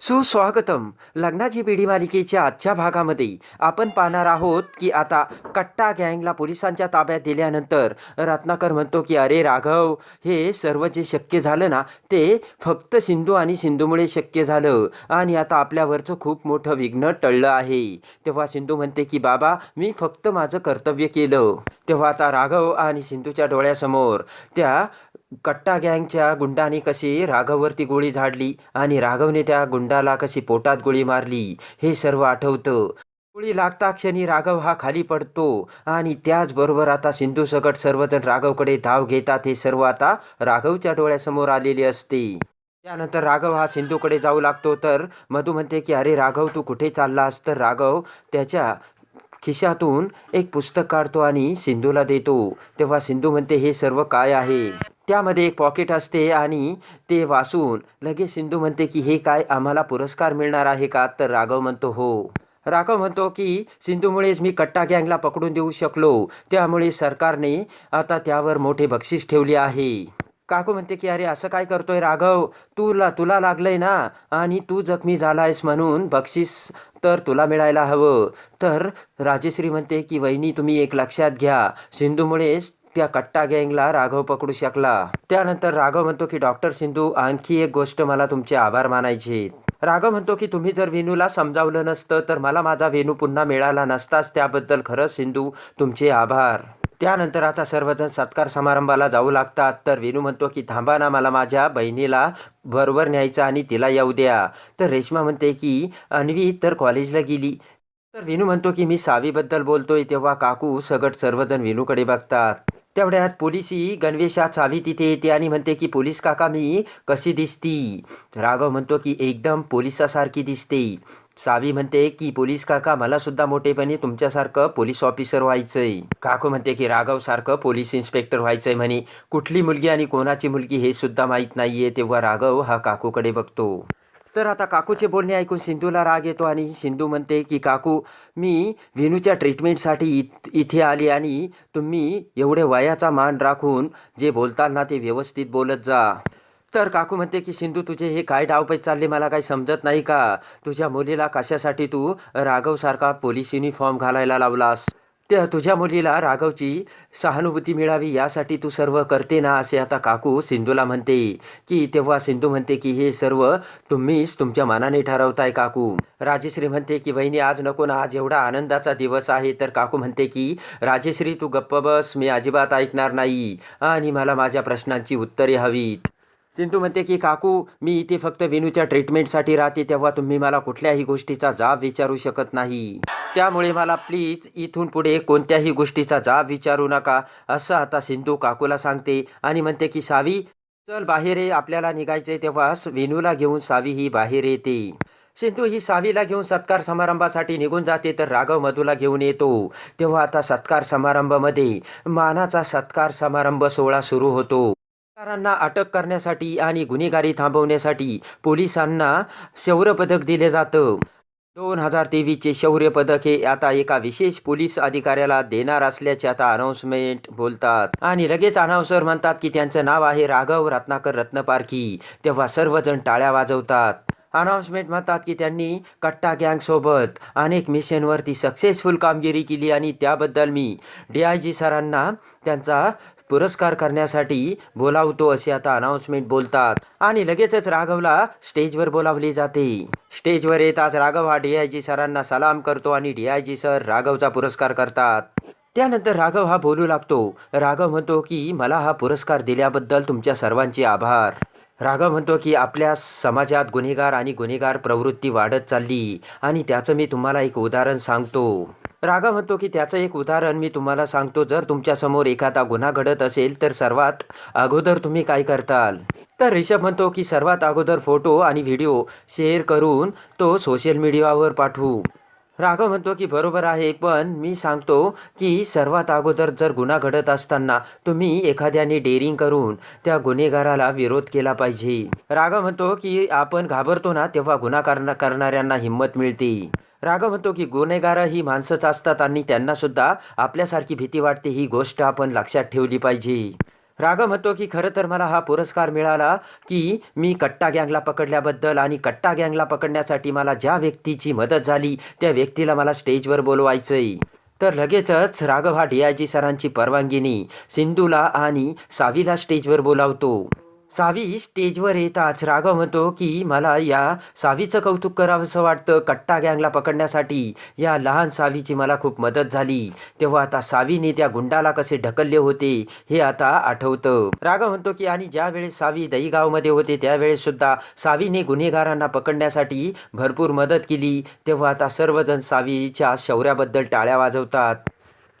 सुस्वागतम. लग्नाची पिढी मालिकेच्या आजच्या भागामध्ये आपण पाहणार आहोत की आता कट्टा गँगला पोलिसांच्या ताब्यात दिल्यानंतर रत्नाकर म्हणतो की अरे राघव हे सर्व जे शक्य झालं ना ते फक्त सिंधू आणि सिंधूमुळे शक्य झालं. आणि आता आपल्यावरचं खूप मोठं विघ्न टळलं आहे. तेव्हा सिंधू म्हणते की बाबा मी फक्त माझं कर्तव्य केलं. तेव्हा आता राघव आणि सिंधूच्या डोळ्यासमोर त्या कट्टा गँगच्या गुंडाने कशी राघववरती गोळी झाडली आणि राघवने त्या गुंडाला कशी पोटात गोळी मारली हे सर्व आठवतं. गोळी लागता क्षणी राघव हा खाली पडतो आणि त्याचबरोबर आता सिंधू सकट सर्वजण राघवकडे धाव घेतात हे सर्व आता राघवच्या डोळ्यासमोर आलेले असते. त्यानंतर राघव हा सिंधूकडे जाऊ लागतो तर मधू म्हणते की अरे राघव तू कुठे चाललास? तर राघव त्याच्या खिशातून एक पुस्तक काढतो आणि सिंधूला देतो. तेव्हा सिंधू म्हणते हे सर्व काय आहे? त्यामध्ये एक पॉकेट असते आणि ते वाचून लगेच सिंधू म्हणते की हे काय आम्हाला पुरस्कार मिळणार आहे का? तर राघव म्हणतो हो. राघव म्हणतो की सिंधूमुळेच मी कट्टा गँगला पकडून देऊ शकलो. त्यामुळे सरकारने आता त्यावर मोठे बक्षीस ठेवले आहे. काकू म्हणते की अरे असं काय करतोय राघव? तुला तुला लागलंय ना? आणि तू जखमी झालायस म्हणून बक्षीस तर तुला मिळायला हवं. तर राजेश्री म्हणते की वहिनी तुम्ही एक लक्षात घ्या. सिंधूमुळेच त्या कट्टा गँगला राघव पकडू शकला. त्यानंतर राघव म्हणतो की डॉक्टर सिंधू आणखी एक गोष्ट मला तुमचे आभार मानायचे. राघव म्हणतो की तुम्ही जर वेणूला समजावलं नसतं तर मला माझा वेणू पुन्हा मिळाला नसताच त्याबद्दल खरंच सिंधू तुमचे आभार. त्यानंतर आता सर्वजण सत्कार समारंभाला जाऊ लागतात. तर वेणू म्हणतो की थांबा ना मला माझ्या बहिणीला बरोबर न्यायचं आणि तिला येऊ द्या. तर रेश्मा म्हणते की अन्वी तर कॉलेजला गेली. तर विनू म्हणतो की मी सावीबद्दल बोलतोय. तेव्हा काकू सगट सर्वजण विनूकडे बघतात. तेवढ्यात पोलिसी गणवेशात सावी तिथे येते आणि म्हणते की पोलीस काका मी कशी दिसती? राघव म्हणतो की एकदम पोलिसासारखी दिसते. सावी म्हणते की पोलीस काका मला सुद्धा मोठेपणी तुमच्यासारखं पोलीस ऑफिसर व्हायचंय. काकू म्हणते की राघव सारखं पोलीस इन्स्पेक्टर व्हायचंय म्हणे. कुठली मुलगी आणि कोणाची मुलगी हे सुद्धा माहीत नाहीये. तेव्हा राघव हा काकूकडे बघतो. तर आता काकूचे बोलणे ऐकून सिंधूला राग येतो आणि सिंधू म्हणते की काकू मी विनूच्या ट्रीटमेंटसाठी इत इथे आली आणि तुम्ही एवढे वयाचा मान राखून जे बोलताल ना ते व्यवस्थित बोलत जा. तर काकू म्हणते की सिंधू तुझे हे काय डावपै चालले? मला काही समजत नाही का? तुझ्या मुलीला कशासाठी तू राघवसारखा पोलीस युनिफॉर्म घालायला लावलास? त्या तुझ्या मुलीला राघवची सहानुभूती मिळावी यासाठी तू सर्व करते ना? असे आता काकू सिंधूला म्हणते की तेव्हा सिंधू म्हणते की हे सर्व तुम्हीच तुमच्या मनाने ठरवताय काकू. राजेश्री म्हणते की वहिनी आज नको ना आज एवढा आनंदाचा दिवस आहे. तर काकू म्हणते की राजेश्री तू गप्प बस मी अजिबात ऐकणार नाही आणि मला माझ्या प्रश्नांची उत्तरे हवीत. सिंधू म्हणते की काकू मी इथे फक्त विनूच्या ट्रीटमेंटसाठी राहते तेव्हा तुम्ही मला कुठल्याही गोष्टीचा जाब विचारू शकत नाही. त्यामुळे मला प्लीज इथून पुढे कोणत्याही गोष्टीचा जाब विचारू नका असं आता सिंधू काकूला सांगते आणि म्हणते की सावी चल बाहेर ये आपल्याला निघायचे तेव्हा वेणूला घेऊन सावी ही बाहेर येते. सिंधू ही सावीला घेऊन सत्कार समारंभासाठी निघून जाते तर राघव मधूला घेऊन येतो. तेव्हा आता सत्कार समारंभामध्ये मानाचा सत्कार समारंभ सोहळा सुरू होतो. गुन्हेगारांना अटक करण्यासाठी आणि गुन्हेगारी थांबवण्यासाठी पोलिसांना शौर्य पदक दिले जातं. दोन हजार तेवीसचे शौर्य पदक हे आता एका विशेष पोलीस अधिकाऱ्याला देणार असल्याचे आता अनाऊन्समेंट बोलतात. आणि लगेच अनाऊन्सर म्हणतात की त्यांचं नाव आहे राघव रत्नाकर रत्नपारखी. तेव्हा सर्वजण टाळ्या वाजवतात. अनाऊन्समेंट म्हणतात की त्यांनी कट्टा गँगसोबत अनेक मिशनवरती सक्सेसफुल कामगिरी केली आणि त्याबद्दल मी डी आय जी सरांना त्यांचा पुरस्कार करण्यासाठी बोलावतो असे आता अनाऊन्समेंट बोलतात. आणि लगेचच राघवला स्टेजवर बोलावली जाते. स्टेजवर येताच राघव हा डी आय जी सरांना सलाम करतो आणि डी आय जी सर राघवचा पुरस्कार करतात. त्यानंतर राघव हा बोलू लागतो. राघव म्हणतो की मला हा पुरस्कार दिल्याबद्दल तुमच्या सर्वांचे आभार. राघव म्हणतो की आपल्या समाजात गुन्हेगार आणि गुन्हेगार प्रवृत्ती वाढत चालली आणि त्याचं मी तुम्हाला एक उदाहरण सांगतो. राघव म्हणतो की त्याचं एक उदाहरण मी तुम्हाला सांगतो. जर तुमच्यासमोर एखादा गुन्हा घडत असेल तर सर्वात अगोदर तुम्ही काय करताल? तर रिषभ म्हणतो की सर्वात अगोदर फोटो आणि व्हिडिओ शेअर करून तो सोशल मीडियावर पाठवू. राघव म्हणतो की बरोबर आहे पण मी सांगतो की सर्वात अगोदर जर गुन्हा घडत असताना तुम्ही एखाद्याने डेअरिंग करून त्या गुन्हेगाराला विरोध केला पाहिजे. राघव म्हणतो की आपण घाबरतो ना तेव्हा गुन्हा करणाऱ्यांना हिंमत मिळते. राघव म्हणतो की गुन्हेगार ही माणसंच असतात आणि त्यांना सुद्धा आपल्यासारखी भीती वाटते ही गोष्ट आपण लक्षात ठेवली पाहिजे. राघव म्हणतो की खरं तर मला हा पुरस्कार मिळाला की मी कट्टा गँगला पकडल्याबद्दल आणि कट्टा गँगला पकडण्यासाठी मला ज्या व्यक्तीची मदत झाली त्या व्यक्तीला मला स्टेजवर बोलवायचंय. तर लगेचच राघव हा डी आय जी सरांची परवानगीनी सिंधूला आणि सावीला स्टेजवर बोलावतो. सावी स्टेजवर येताच राघव म्हणतो की मला या सावीचं कौतुक करावंसं वाटतं कट्टा गँगला पकडण्यासाठी. या लहान सावीची मला खूप मदत झाली. तेव्हा आता सावीने त्या गुंडाला कसे ढकलले होते हे आता आठवतं. राघव म्हणतो की आणि ज्या वेळेस सावी दहीगावमध्ये होते त्यावेळेस सुद्धा सावीने गुन्हेगारांना पकडण्यासाठी भरपूर मदत केली. तेव्हा आता सर्वजण सावीच्या शौर्याबद्दल टाळ्या वाजवतात.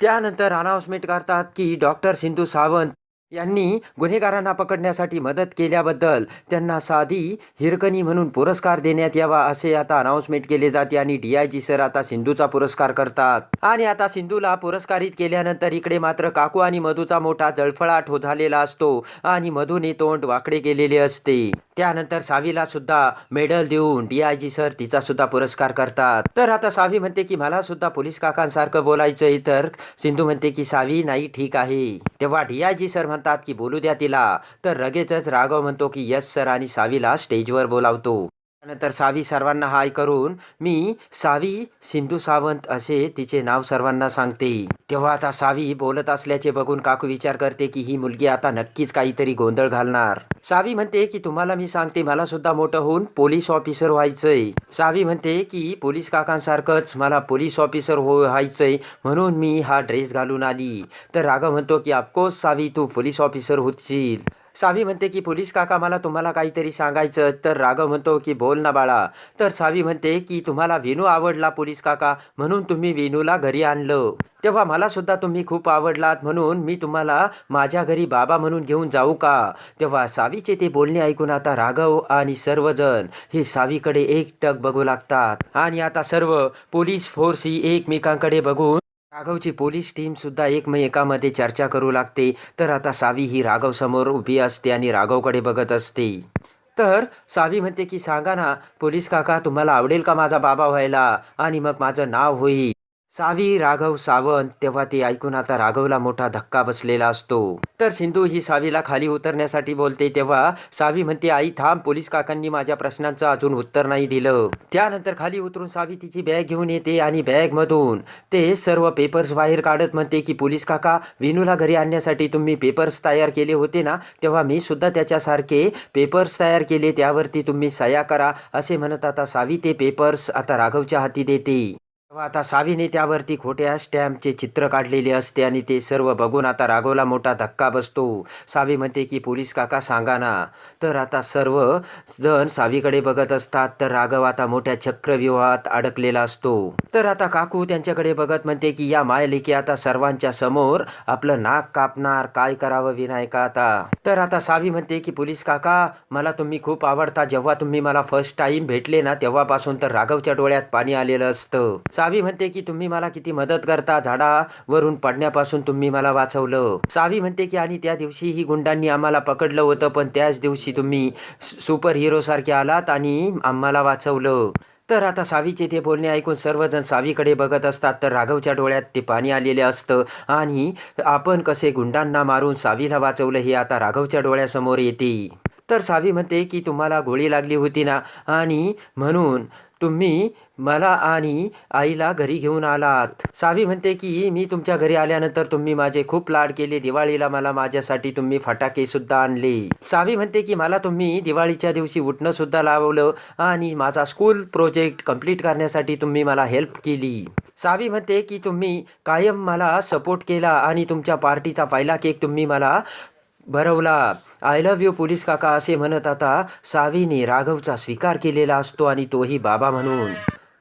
त्यानंतर अनाउन्समेंट करतात की डॉक्टर सिंधू सावंत यांनी गुन्हेगारांना पकडण्यासाठी मदत केल्याबद्दल त्यांना साधी हिरकणी म्हणून पुरस्कार देण्यात यावा असे आता अनाउन्समेंट केले जाते आणि डी आय जी सर आता सिंधूचा पुरस्कार करतात. आणि आता सिंधूला पुरस्कारित केल्यानंतर इकडे मात्र काकू आणि मधूचा मोठा जळफळाट हो झालेला असतो आणि मधूने तोंड वाकडे केलेले असते. त्यानंतर सावीला सुद्धा मेडल देऊन डी आय जी सर तिचा सुद्धा पुरस्कार करतात. तर आता सावी म्हणते की मला सुद्धा पोलीस काकांसारखं बोलायचंय तर सिंधू म्हणते की सावी नाही ठीक आहे. तेव्हा डी आय जी सर म्हणतात की बोलू द्या तिला. तर लगेचच राघव म्हणतो की यस सर आणि सावीला स्टेजवर बोलावतो. त्यानंतर सावी सर्वांना हाय करून मी सावी सिंधू सावंत असे तिचे नाव सर्वांना सांगते. तेव्हा आता सावी बोलत असल्याचे बघून काकू विचार करते की ही मुलगी आता नक्कीच काहीतरी गोंधळ घालणार. सावी म्हणते की तुम्हाला मी सांगते मला सुद्धा मोठं होऊन पोलीस ऑफिसर व्हायचंय. सावी म्हणते की पोलीस काकांसारखंच मला पोलीस ऑफिसर हो व्हायचंय म्हणून मी हा ड्रेस घालून आली. तर राघव म्हणतो की ऑफकोर्स सावी तू पोलीस ऑफिसर होशील. सावी म्हणते की पोलीस काका मला तुम्हाला काहीतरी सांगायचं. तर राघव म्हणतो की बोल ना बाळा. तर सावी म्हणते की तुम्हाला विनू आवडला पोलीस काका म्हणून तुम्ही विनूला घरी आणलं. तेव्हा मला सुद्धा तुम्ही खूप आवडलात म्हणून मी तुम्हाला माझ्या घरी बाबा म्हणून घेऊन जाऊ का? तेव्हा सावीचे ते बोलणे ऐकून आता राघव आणि सर्वजण हे सावीकडे एकटक बघू लागतात. आणि आता सर्व पोलीस फोर्स ही एकमेकांकडे बघून राघवची पोलीस टीम सुद्धा एकमेकामध्ये चर्चा करू लागते. तर आता सावी ही राघव समोर उभी असते आणि राघवकडे बघत असते. तर सावी म्हणते की सांगा ना पोलीस काका तुम्हाला आवडेल का माझा बाबा व्हायला? आणि मग माझं नाव होईल. सावी राघव सावंत तेव्हा ते ऐकून आता राघवला मोठा धक्का बसलेला असतो. तर सिंधू ही सावीला खाली उतरण्यासाठी बोलते तेव्हा सावी म्हणते आई थांब पोलीस काकांनी माझ्या प्रश्नांचं अजून उत्तर नाही दिलं. त्यानंतर खाली उतरून सावी तिची बॅग घेऊन येते आणि बॅगमधून ते सर्व पेपर्स बाहेर काढत म्हणते की पोलीस काका विनूला घरी आणण्यासाठी तुम्ही पेपर्स तयार केले होते ना? तेव्हा मी सुद्धा त्याच्यासारखे पेपर्स तयार केले त्यावरती तुम्ही सह्या करा असे म्हणत आता सावी ते पेपर्स आता राघवच्या हाती देते. तेव्हा आता सावीने त्यावरती खोट्या स्टॅम्पचे चित्र काढलेले असते आणि ते सर्व बघून आता राघवला मोठा धक्का बसतो. सावी म्हणते की पोलीस काका सांगा ना. तर आता सर्व जण सावीकडे बघत असतात तर राघव आता मोठ्या चक्रव्यूहात अडकलेला असतो. तर आता काकू त्यांच्याकडे बघत म्हणते की या मायलेकी आता सर्वांच्या समोर आपलं नाक कापणार काय करावं विनायका आता? तर आता सावी म्हणते की पोलीस काका मला तुम्ही खूप आवडता. जेव्हा तुम्ही मला फर्स्ट टाइम भेटले ना तेव्हापासून तर राघवच्या डोळ्यात पाणी आलेलं असतं. सावी म्हणते की तुम्ही मला किती मदत करता झाडावरून पडण्यापासून तुम्ही मला वाचवलं. सावी म्हणते की आणि त्या दिवशी ही गुंडांनी आम्हाला पकडलं होतं पण त्याच दिवशी तुम्ही सुपर हिरो सारखे आलात आणि आम्हाला वाचवलं. तर आता सावीचे ते बोलणे ऐकून सर्वजण सावीकडे बघत असतात. तर राघवच्या डोळ्यात ते पाणी आलेले असतं. आणि आपण कसे गुंडांना मारून सावीला वाचवलं हे आता राघवच्या डोळ्यासमोर येते. तर सावी म्हणते की तुम्हाला गोळी लागली होती ना? आणि म्हणून तुम्ही मला आणि आईला घरी घेऊन आलात. सावी म्हणते की मी तुमच्या घरी आल्यानंतर तुम्ही माझे खूप लाड केले. दिवाळीला मला माझ्यासाठी तुम्ही फटाके सुद्धा आणले. सावी म्हणते की मला तुम्ही दिवाळीच्या दिवशी उठणं सुद्धा लावलं आणि माझा स्कूल प्रोजेक्ट कंप्लीट करण्यासाठी तुम्ही मला हेल्प केली. सावी म्हणते की तुम्ही कायम मला सपोर्ट केला आणि तुमच्या पार्टीचा पहिला केक तुम्ही मला भरवला. आय लव्ह यू पोलीस काका असे म्हणत आता सावीने राघवचा स्वीकार केलेला असतो आणि तोही बाबा म्हणून.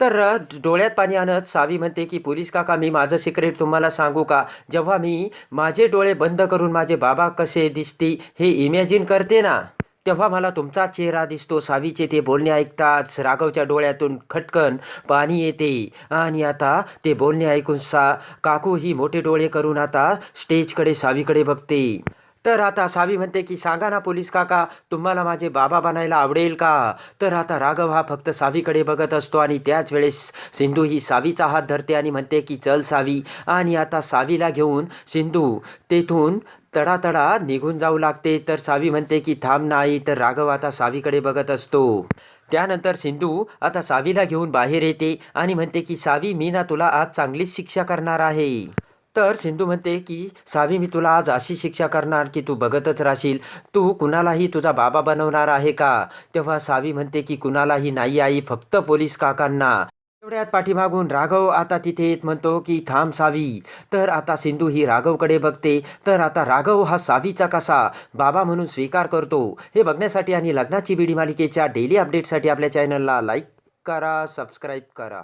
तर डोळ्यात पाणी आणत सावी म्हणते की पोलीस काका मी माझं सिक्रेट तुम्हाला सांगू का? जेव्हा मी माझे डोळे बंद करून माझे बाबा कसे दिसते हे इमॅजिन करते ना तेव्हा मला तुमचा चेहरा दिसतो. सावीचे ते बोलणे ऐकताच राघवच्या डोळ्यातून खटकन पाणी येते. आणि आता ते बोलणे ऐकून सा काकू ही मोठे डोळे करून आता स्टेजकडे सावीकडे बघते. तर आता सावी म्हणते की सांगा ना पोलीस काका तुम्हाला माझे बाबा बनायला आवडेल का? तर आता राघव हा फक्त सावीकडे बघत असतो आणि त्याच वेळेस सिंधू ही सावीचा हात धरते आणि म्हणते की चल सावी. आणि आता सावीला घेऊन सिंधू तेथून तडातडा निघून जाऊ लागते. तर सावी म्हणते की थांब नाही तर राघव आता सावीकडे बघत असतो. त्यानंतर सिंधू आता सावीला घेऊन बाहेर येते आणि म्हणते की सावी मी ना तुला आज चांगलीच शिक्षा करणार आहे. तर सिंधू म्हणते की सावी मी तुला आज अशी शिक्षा करणार की तू बघतच राहशील. तू कुणालाही तुझा बाबा बनवणार आहे का? तेव्हा सावी म्हणते की कुणालाही नाही आई फक्त पोलीस काकांना. एवढ्यात पाठीमागून राघव आता तिथे येत म्हणतो की थांब सावी. तर आता सिंधू ही राघवकडे बघते. तर आता राघव हा सावीचा कसा? बाबा म्हणून स्वीकार करतो. हे बघण्यासाठी आणि लग्नाची बिडी मालिकेच्या डेली अपडेटसाठी आपल्या चॅनलला लाईक करा सबस्क्राईब करा.